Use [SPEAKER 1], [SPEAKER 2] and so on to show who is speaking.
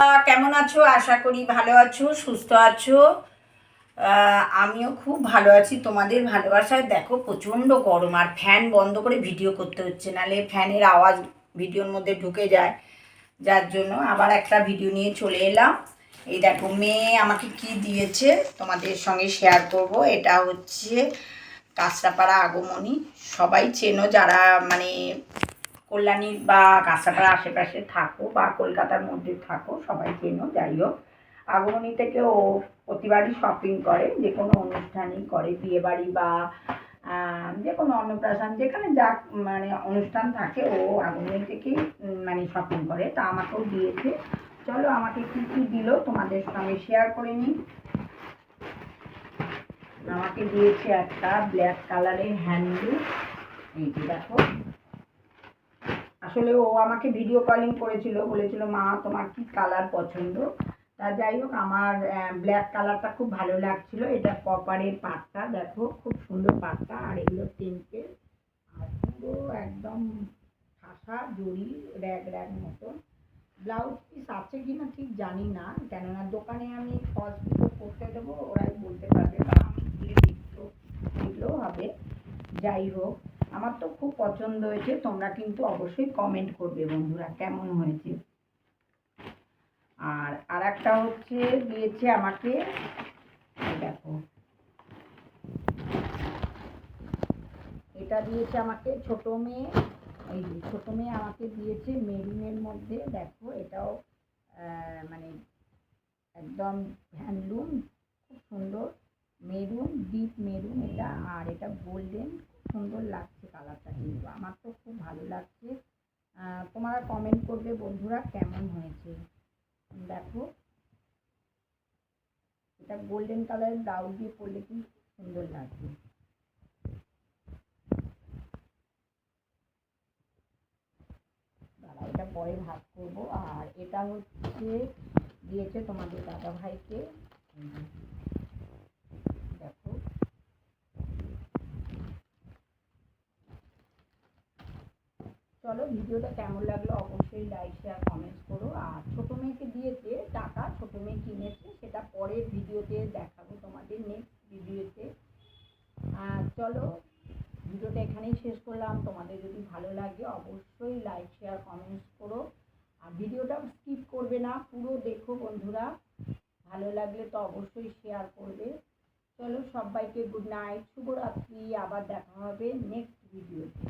[SPEAKER 1] কেমন আছো? আশা করি ভালো আছো, সুস্থ আছো। আমিও খুব ভালো আছি। তোমাদের ভালোবাসায় দেখো প্রচণ্ড গরম আর ফ্যান বন্ধ করে ভিডিও করতে হচ্ছে নাহলে ফ্যানের আওয়াজ ভিডিওর মধ্যে ঢুকে যায়। যার জন্য আবার একটা ভিডিও নিয়ে চলে এলাম। এই দেখো, মেয়ে আমাকে কি দিয়েছে তোমাদের সঙ্গে শেয়ার করব। এটা হচ্ছে কাঁচরাপাড়া আগমনী। সবাই চেনো যারা মানে কল্যাণী বা কাঁচরাপাড়া আশেপাশে থাকো বা কলকাতার মধ্যে থাকো, সবাই চেনো, যাই হোক। আগমনী থেকে ও প্রতিবারই শপিং করে যে কোনো অনুষ্ঠানই করে, বিয়েবাড়ি বা যে কোনো অন্নপ্রাশন, যেখানে যা মানে অনুষ্ঠান থাকে, ও আগমনী থেকেই মানে শপিং করে। তা আমাকেও দিয়েছে। চলো আমাকে কী কী দিল তোমাদের সঙ্গে শেয়ার করে নিই। আমাকে দিয়েছে একটা ব্ল্যাক কালারের হ্যান্ডেল এই দেখো। আসলে ও আমাকে ভিডিও কলিং করেছিল, বলেছিল, মা, তোমার কি কালার পছন্দ? তা যাই হোক, আমার ব্ল্যাক কালারটা খুব ভালো লাগছিল। এটা কপারের পাটটা, দেখো, খুব সুন্দর পাটটা, আর এগুলো তিনটে। আর পুরো একদম ঠাসা, জড়ি র্যাগ র্যাগ মতন। ব্লাউজ পিস আছে কি না ঠিক জানি না, কেননা দোকানে আমি ফলস পিকো করতে দেবো, ওরাই বলতে পারবে বা আমি খুলে দেখতেও হবে। যাই হোক আমার তো খুব পছন্দ হয়েছে, তোমরা কিন্তু অবশ্যই কমেন্ট করবে বন্ধুরা, কেমন হয়েছে? আর আর একটা হচ্ছে, দিয়েছে আমাকে দেখো। এটা দিয়েছে আমাকে ছোট মেয়ে, এই যে ছোট মেয়ে আমাকে দিয়েছে মেরুনের মধ্যে, দেখো, এটাও মানে একদম হ্যান্ডলুম খুব সুন্দর, মেরুন ডিপ মেরুন এটা, আর এটা গোল্ডেন সুন্দর লাগছে কালারটা কিন্তু। আমার তো খুব ভালো লাগছে। তোমরা কমেন্ট করবে, বন্ধুরা কেমন হয়েছে? দেখো। এটা গোল্ডেন কালারের ব্লাউজ দিয়ে পরলে কি সুন্দর লাগবে। দাঁড়া এটা পরে ভাগ করব। আর এটা হচ্ছে দিয়েছে তোমাদের দাদা ভাইকে এই যে। দেখো চলো ভিডিওটা কেমন লাগল অবশ্যই লাইক শেয়ার কমেন্টস করো। আর ছোটো মেয়েকে দিয়েছে টাকা ছোটো মেয়ে কিনেছে, সেটা পরের ভিডিওতে দেখাবো তোমাদের নেক্সট ভিডিওতে। আর চলো ভিডিওটা এখানেই শেষ করলাম। তোমাদের যদি ভালো লাগে অবশ্যই লাইক শেয়ার কমেন্টস করো। আর ভিডিওটা স্কিপ করবে না, পুরো দেখো বন্ধুরা। ভালো লাগলে তো অবশ্যই শেয়ার করবে। চলো সবাইকে গুড নাইট শুভরাত্রি, আবার দেখা হবে নেক্সট ভিডিওতে।